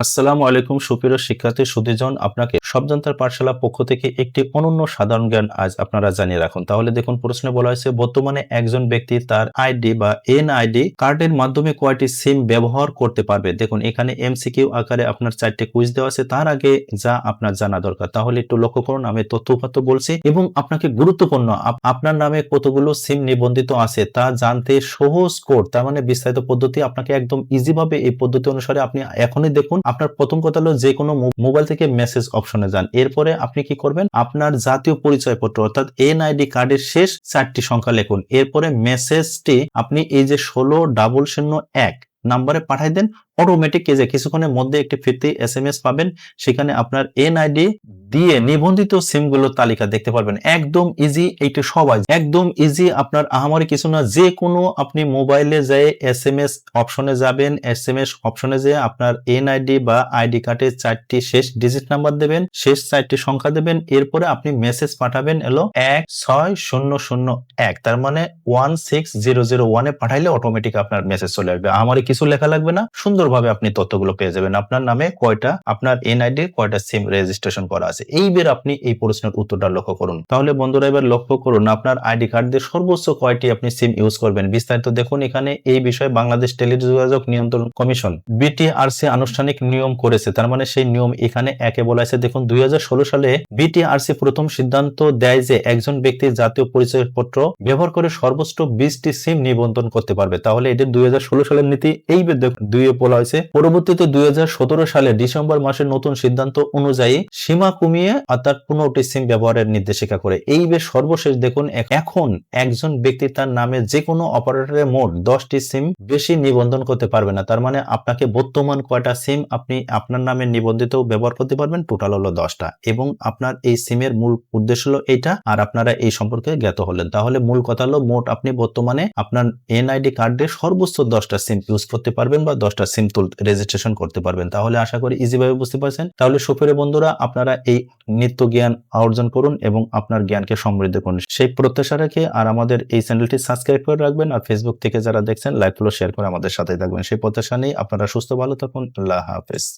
আসসালামু আলাইকুম সুপ্রিয় শিক্ষার্থী সুদীজন আপনাকে শব্দান্তর পাঠশালা পক্ষ থেকে একটি অনন্য সাধারণ জ্ঞান আজ আপনারা জানিয়ে রাখুন। তাহলে দেখুন, প্রশ্নে বলা হয়েছে, বর্তমানে একজন ব্যক্তি তার আইডি বা এনআইডি কার্ডের মাধ্যমে কয়টি সিম ব্যবহার করতে পারবে। দেখুন, এখানে এমসিকিউ আকারে আপনার চারটে কুইজ দেওয়া আছে। তার আগে যা আপনার জানা দরকার, তাহলে একটু লক্ষ্য করুন, আমি তথ্য উপাত্ত বলছি এবং আপনাকে গুরুত্বপূর্ণ, আপ- আপনার নামে কতগুলো সিম নিবন্ধিত আছে তা জানতে সহজ কোড, তার মানে বিস্তারিত পদ্ধতি আপনাকে একদম ইজিভাবে এই পদ্ধতি অনুসারে আপনি এখনই দেখুন। আপনার প্রথম কথা হলো যে কোনো মোবাইল থেকে মেসেজ অপশনে যান। এরপরে আপনি কি করবেন? আপনার জাতীয় পরিচয়পত্র, অর্থাৎ এনআইডি কার্ডের শেষ চারটি সংখ্যা লিখুন। এরপরে মেসেজটি আপনি এই যে ষোলো ডাবল শূন্য এক নাম্বারে পাঠাই দেন। অটোমেটিক যে কিছুক্ষণের মধ্যে একটি ফিরতি এস এম এস পাবেন, সেখানে আপনার এনআইডি দিয়ে নিবন্ধিত সিমগুলোর তালিকা দেখতে পারবেন। একদম ইজি এইটা সবাই। একদম ইজি আপনার আহামরি কিছু না যে কোনো আপনি মোবাইলে যেয়ে এস এম এস অপশনে যাবেন এস এম এস অপশনে যেয়ে আপনার এনআইডি বা আইডি কার্ডের চারটি শেষ ডিজিট নাম্বার দেবেন, শেষ চারটি সংখ্যা দেবেন, এরপরে আপনি মেসেজ পাঠাবেন এলো এক ছয় শূন্য শূন্য এক। তার মানে ওয়ান সিক্স জিরো জিরো ওয়ানে পাঠাইলে অটোমেটিক আপনার মেসেজ চলে আসবে। আমারই কিছু লেখা লাগবে না সুন্দরভাবে আপনি তথ্যগুলো পেয়ে যাবেন। আপনার নামে কয়টা, আপনার এনআইডি কয়টা সিম রেজিস্ট্রেশন করা আছে? এইবার আপনি এই প্রশ্নের উত্তরটা লক্ষ্য করুন। তাহলে বন্ধুরা, এবার লক্ষ্য করুন, আপনার আইডি কার্ড দিয়ে সর্বোচ্চ কয়টি আপনি সিম ইউজ করবেন? বিস্তারিত দেখুন, এখানে এই বিষয়ে বাংলাদেশ টেলিযোগাযোগ নিয়ন্ত্রণ কমিশন বিটিআরসি আনুষ্ঠানিক নিয়ম করেছে। তার মানে সেই নিয়ম এখানে একে বলা আছে দেখুন, দুই হাজার ষোলো সালে বিটিআরসি প্রথম সিদ্ধান্ত দেয় যে একজন ব্যক্তির জাতীয় পরিচয়পত্র ব্যবহার করে সর্বোচ্চ বিশটি সিম নিবন্ধন করতে পারবে। তাহলে এটি দুই হাজার ষোলো সালের নীতি এই দুইয়ে হয়েছে পরবর্তীতে দুই হাজার সতেরো সালে ডিসেম্বর মাসের নতুন সিদ্ধান্ত অনুযায়ী সীমা কমিয়ে অর্থাৎ পনেরোটি সিম ব্যবহারের নির্দেশিকা করে। এই বেশ সর্বশেষ দেখুন এখন একজন ব্যক্তি তার নামে যে কোনো অপারেটরের মোট দশটি সিম বেশি নিবন্ধন করতে পারবে না। তার মানে আপনাকে বর্তমান কয়টা সিম আপনি আপনার নামে নিবন্ধিত ব্যবহার করতে পারবেন, টোটাল হলো দশটা। এবং আপনার এই সিমের মূল উদ্দেশ্য হলো এইটা, আর আপনারা এই সম্পর্কে জ্ঞাত হলেন। তাহলে মূল কথা হলো মোট আপনি বর্তমানে আপনার এনআইডি কার্ডে সর্বোচ্চ দশটা সিম ইউজ করতে পারবেন বা দশটা সিম তুল রেজিস্ট্রেশন করতে পারবেন। তাহলে আশা করি ইজি ভাবে বুঝতে পারছেন। তাহলে সুপের বন্ধুরা, আপনারা এই নিত্য জ্ঞান অর্জন করুন এবং আপনার জ্ঞানকে সমৃদ্ধ করুন। সেই প্রত্যাশা রেখে আর আমাদের এই চ্যানেলটি সাবস্ক্রাইব করে রাখবেন আর ফেসবুক থেকে যারা দেখছেন লাইক ফলো শেয়ার করে আমাদের সাথে থাকবেন। সেই প্রত্যাশা নিয়ে আপনারা সুস্থ, ভালো থাকুন। আল্লাহ হাফেজ।